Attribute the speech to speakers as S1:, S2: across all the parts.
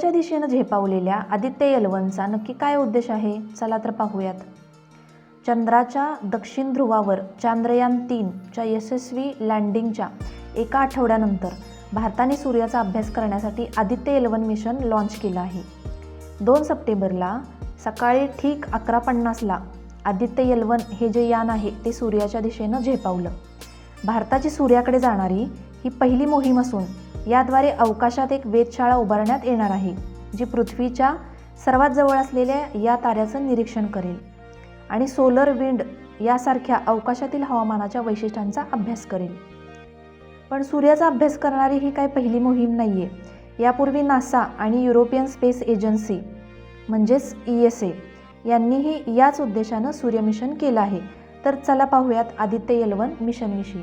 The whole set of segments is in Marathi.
S1: दिशेनं झेपावलेल्या आदित्य एलवनचा नक्की काय उद्देश आहे? चला तर पाहूयात. चंद्राच्या दक्षिण ध्रुवावर चांद्रयान तीनच्या यशस्वी लँडिंगच्या एका आठवड्यानंतर भारताने सूर्याचा अभ्यास करण्यासाठी आदित्य एलवन मिशन लॉन्च केलं आहे. दोन सप्टेंबरला सकाळी ठीक अकरा पन्नासला आदित्य यलवन हे जे यान आहे ते सूर्याच्या दिशेनं झेपावलं. भारताची सूर्याकडे जाणारी ही पहिली मोहीम असून याद्वारे अवकाशात एक वेधशाळा उभारण्यात येणार आहे जी पृथ्वीच्या सर्वात जवळ असलेल्या या ताऱ्याचं निरीक्षण करेल. आणि सोलर विंड यासारख्या अवकाशातील हवामानाच्या वैशिष्ट्यांचा अभ्यास करेल. पण सूर्याचा अभ्यास करणारी ही काही पहिली मोहीम नाही आहे यापूर्वी नासा आणि युरोपियन स्पेस एजन्सी म्हणजेच ई एस ए यांनीही याच उद्देशानं सूर्य मिशन केलं आहे. तर चला पाहूयात आदित्य यलवन मिशनविषयी.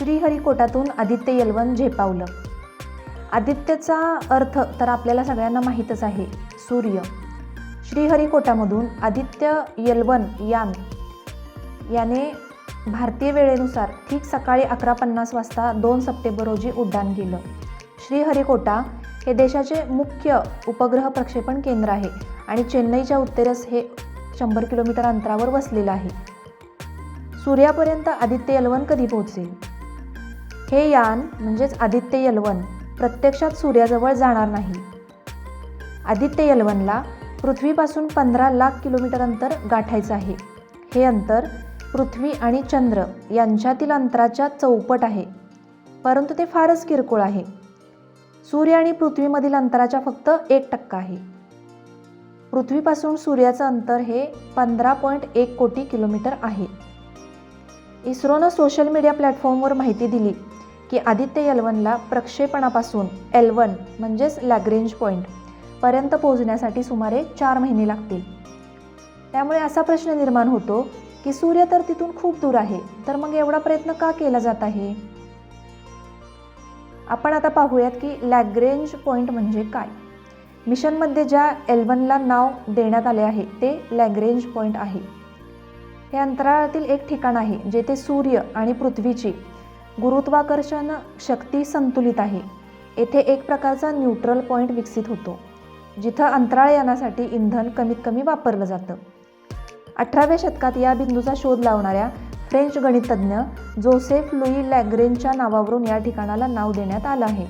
S1: श्रीहरिकोटातून आदित्य यलवन झेपावलं. आदित्यचा अर्थ तर आपल्याला सगळ्यांना माहीतच आहे सूर्य. श्रीहरिकोटामधून आदित्य यलवन यान याने भारतीय वेळेनुसार ठीक सकाळी अकरा पन्नास वाजता दोन सप्टेंबर रोजी उड्डाण केलं. श्रीहरिकोटा हे देशाचे मुख्य उपग्रह प्रक्षेपण केंद्र आहे आणि चेन्नईच्या उत्तरेस हे शंभर किलोमीटर अंतरावर वसलेलं आहे. सूर्यापर्यंत आदित्य यलवन कधी पोहोचेल? हे यान म्हणजेच आदित्य यलवन प्रत्यक्षात सूर्याजवळ जाणार नाही. आदित्य यलवनला पृथ्वीपासून पंधरा लाख किलोमीटर अंतर गाठायचं आहे. हे अंतर पृथ्वी आणि चंद्र यांच्यातील अंतराच्या चौपट आहे. परंतु ते फारच किरकोळ आहे. सूर्य आणि पृथ्वीमधील अंतराच्या फक्त एक टक्का आहे. पृथ्वीपासून सूर्याचं अंतर हे पंधरा पॉईंट एक कोटी किलोमीटर आहे. इस्रोनं सोशल मीडिया प्लॅटफॉर्मवर माहिती दिली. की आदित्य एलवनला प्रक्षेपणापासून एलवन म्हणजेच लॅग्रेंज पॉईंट पर्यंत पोहोचण्यासाठी सुमारे चार महिने लागतील. त्यामुळे असा प्रश्न निर्माण होतो की सूर्य तर तिथून खूप दूर आहे तर मग एवढा प्रयत्न का केला जात आहे? आपण आता पाहूयात की लॅग्रेंज पॉईंट म्हणजे काय? मिशनमध्ये ज्या एल्वनला नाव देण्यात आले आहे ते लॅग्रेंज पॉईंट आहे. हे अंतराळातील एक ठिकाण आहे जेथे सूर्य आणि पृथ्वीची गुरुत्वाकर्षण शक्ती संतुलित आहे. येथे एक प्रकारचा न्यूट्रल पॉईंट विकसित होतो जिथं अंतराळयानासाठी इंधन कमीत कमी वापरलं जातं. अठराव्या शतकात या बिंदूचा शोध लावणाऱ्या फ्रेंच गणितज्ञ जोसेफ लुई लॅग्रेनच्या नावावरून या ठिकाणाला नाव देण्यात आलं आहे.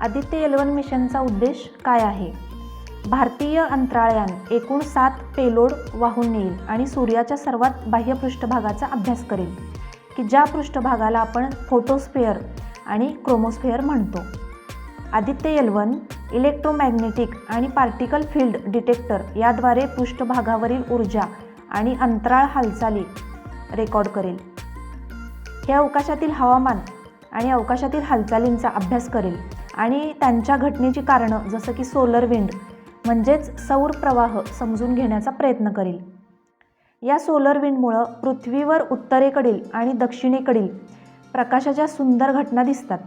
S1: आदित्य एलवन मिशनचा उद्देश काय आहे? भारतीय अंतराळयान एकूण सात पेलोड वाहून नेईल आणि सूर्याच्या सर्वात बाह्य पृष्ठभागाचा अभ्यास करेल. की ज्या पृष्ठभागाला आपण फोटोस्फेअर आणि क्रोमोस्फेअर म्हणतो. आदित्य एलवन इलेक्ट्रोमॅग्नेटिक आणि पार्टिकल फील्ड डिटेक्टर याद्वारे पृष्ठभागावरील ऊर्जा आणि अंतराळ हालचाली रेकॉर्ड करेल. हे अवकाशातील हवामान आणि अवकाशातील हालचालींचा अभ्यास करेल आणि त्यांच्या घटनेची कारणं जसं की सोलर विंड म्हणजेच सौर प्रवाह समजून घेण्याचा प्रयत्न करेल. या सोलर विंडमुळं पृथ्वीवर उत्तरेकडील आणि दक्षिणेकडील प्रकाशाच्या सुंदर घटना दिसतात.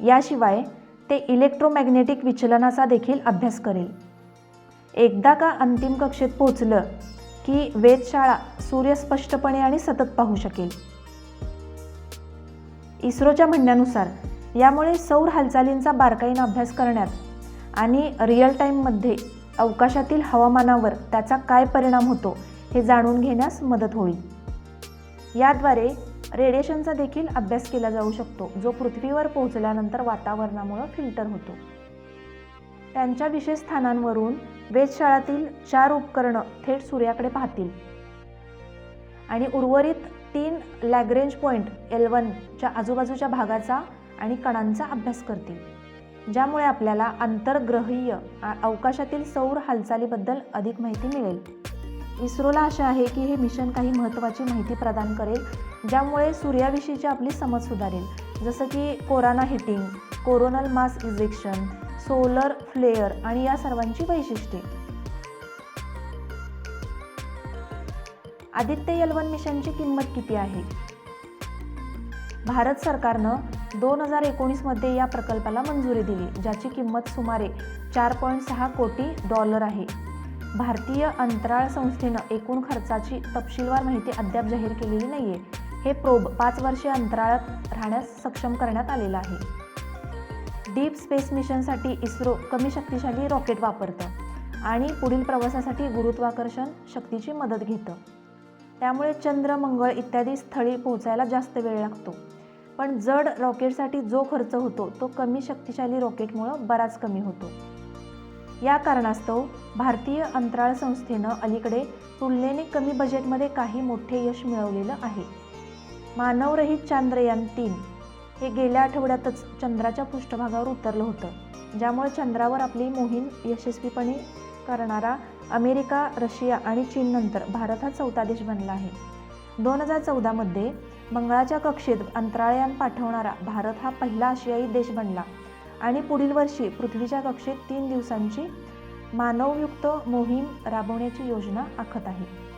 S1: याशिवाय ते इलेक्ट्रोमॅग्नेटिक विचलनाचा देखील अभ्यास करेल. एकदा का अंतिम कक्षेत पोहोचलं की वेधशाळा सूर्य स्पष्टपणे आणि सतत पाहू शकेल. इस्रोच्या म्हणण्यानुसार यामुळे सौर हालचालींचा बारकाईनं अभ्यास करण्यात आणि रिअल टाईममध्ये अवकाशातील हवामानावर त्याचा काय परिणाम होतो हे जाणून घेण्यास मदत होईल. याद्वारे रेडिएशनचा देखील अभ्यास केला जाऊ शकतो जो पृथ्वीवर पोहोचल्यानंतर वातावरणामुळं फिल्टर होतो. त्यांच्या विशेष स्थानांवरून वेधशाळातील चार उपकरणं थेट सूर्याकडे पाहतील. आणि उर्वरित तीन लॅग्रेंज पॉईंट एल वनच्या आजूबाजूच्या भागाचा आणि कणांचा अभ्यास करतील ज्यामुळे आपल्याला आंतरग्रहीय अवकाशातील सौर हालचालीबद्दल अधिक माहिती मिळेल. इस्रोला आशा आहे की हे मिशन काही महत्त्वाची माहिती प्रदान करेल ज्यामुळे सूर्याविषयीची आपली समज सुधारेल. जसं की corona heating coronal mass ejection solar flare आणि या सर्वांची वैशिष्ट्ये. आदित्य यलवन मिशनची किंमत किती आहे? भारत सरकारनं दोन हजार एकोणीसमध्ये या प्रकल्पाला मंजुरी दिली ज्याची किंमत सुमारे चार पॉईंट सहा कोटी डॉलर आहे. भारतीय अंतराळ संस्थेनं एकूण खर्चाची तपशीलवार माहिती अद्याप जाहीर केलेली नाही आहे हे प्रोब पाच वर्षे अंतराळात राहण्यास सक्षम करण्यात आलेलं आहे. डीप स्पेस मिशनसाठी इस्रो कमी शक्तिशाली रॉकेट वापरतं आणि पुढील प्रवासासाठी गुरुत्वाकर्षण शक्तीची मदत घेतं. त्यामुळे चंद्र मंगळ इत्यादी स्थळी पोहोचायला जास्त वेळ लागतो. पण जड रॉकेटसाठी जो खर्च होतो तो कमी शक्तिशाली रॉकेटमुळं बराच कमी होतो. या कारणास्तव भारतीय अंतराळ संस्थेनं अलीकडे तुलनेने कमी बजेटमध्ये काही मोठे यश मिळवलेलं आहे. मानवरहित चांद्रयान तीन हे गेल्या आठवड्यातच चंद्राच्या पृष्ठभागावर उतरलं होतं ज्यामुळे चंद्रावर आपली मोहीम यशस्वीपणे करणारा अमेरिका रशिया आणि चीननंतर भारत हा चौथा देश बनला आहे. दोन हजार चौदामध्ये मंगळाच्या कक्षेत अंतराळयान पाठवणारा भारत हा पहिला आशियाई देश बनला. आणि पुढील वर्षी पृथ्वीच्या कक्षेत तीन दिवसांची मानवयुक्त मोहीम राबवण्याची योजना आखत आहे.